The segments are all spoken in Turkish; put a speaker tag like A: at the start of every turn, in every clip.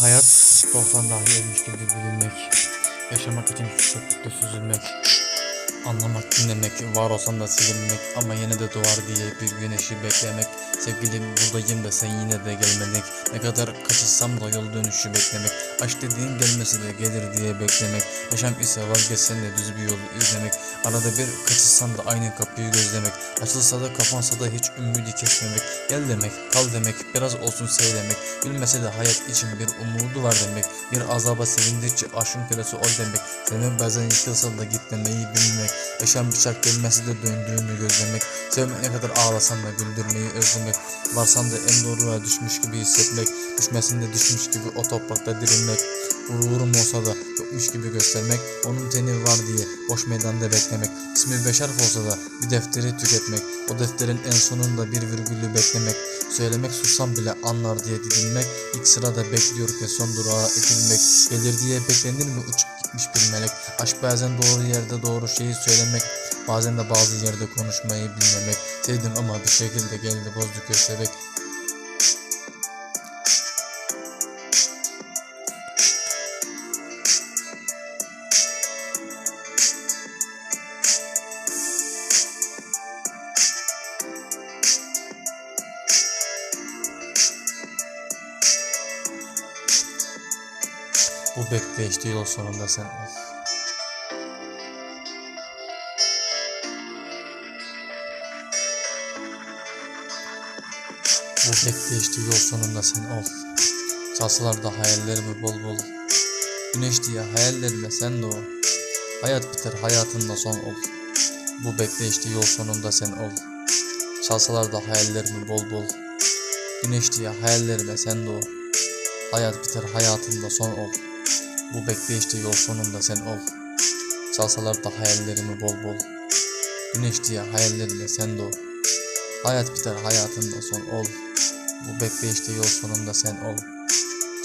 A: Hayat doğsan dahi ölmüş gibi bilinmek Yaşamak için çöplükte süzülmek Anlamak, dinlemek, var olsan da silinmek Ama yine de doğar diye bir güneşi beklemek. Sevgilim buradayım da sen yine de gelmedik Ne kadar kaçışsam da yol dönüşü beklemek. Aşk dediğin gelmesi de gelir diye beklemek. Yaşam ise vazgeçsen de düz bir yolu izlemek. Arada bir kaçışsan da aynı kapıyı gözlemek. Açılsa da kapansa da hiç ümidi kesmemek. Gel demek, kal demek, biraz olsun sev demek Gülmese de hayat için bir umudu var demek. Bir azaba sevindikçe aşkın kölesi ol demek. Sevmek bazen yıkılsa da gitmemeyi bilmek Yaşam bıçak gelmesi de döndüğünü gözlemek Sevmek ne kadar ağlasan da güldürmeyi özlemek Varsan da en doğruya düşmüş gibi hissetmek Düşmesin de düşmüş gibi o toprakta dirilmek Gururum olsa da yokmuş gibi göstermek Onun teni var diye boş meydanda beklemek. İsmi beş harf olsa da bir defteri tüketmek O defterin en sonunda bir virgülü beklemek. Söylemek sussam bile anlar diye didinmek İlk sırada bekliyorken son durağa itilmek Gelir diye beklenir mi uçup gitmiş bir melek? Aşk bazen doğru yerde doğru şeyi söylemek Bazen de bazı yerde konuşmayı bilmemek. Sevdim ama bir şekilde geldi bozdu köstebek Bu bekleyişte yol sonunda sen ol. Bu bekleyişte yol sonunda sen ol. Çalsalar da hayallerimi bol bol. Güneş diye hayallerime sen doğ. Hayat biter hayatında son ol. Bu bekleyişte yol sonunda sen ol. Çalsalar da hayallerimi bol bol. Güneş diye hayallerime sen doğ. Hayat biter hayatında son ol. Bu bekleyişte yol sonunda sen ol. Çalsalar da hayallerimi bol bol. Güneş diye hayallerime sen doğ. Hayat biter hayatında son ol. Bu bekleyişte yol sonunda sen ol.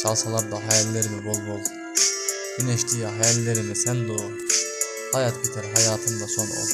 A: Çalsalar da hayallerimi bol bol. Güneş diye hayallerime sen doğ. Hayat biter hayatında son ol.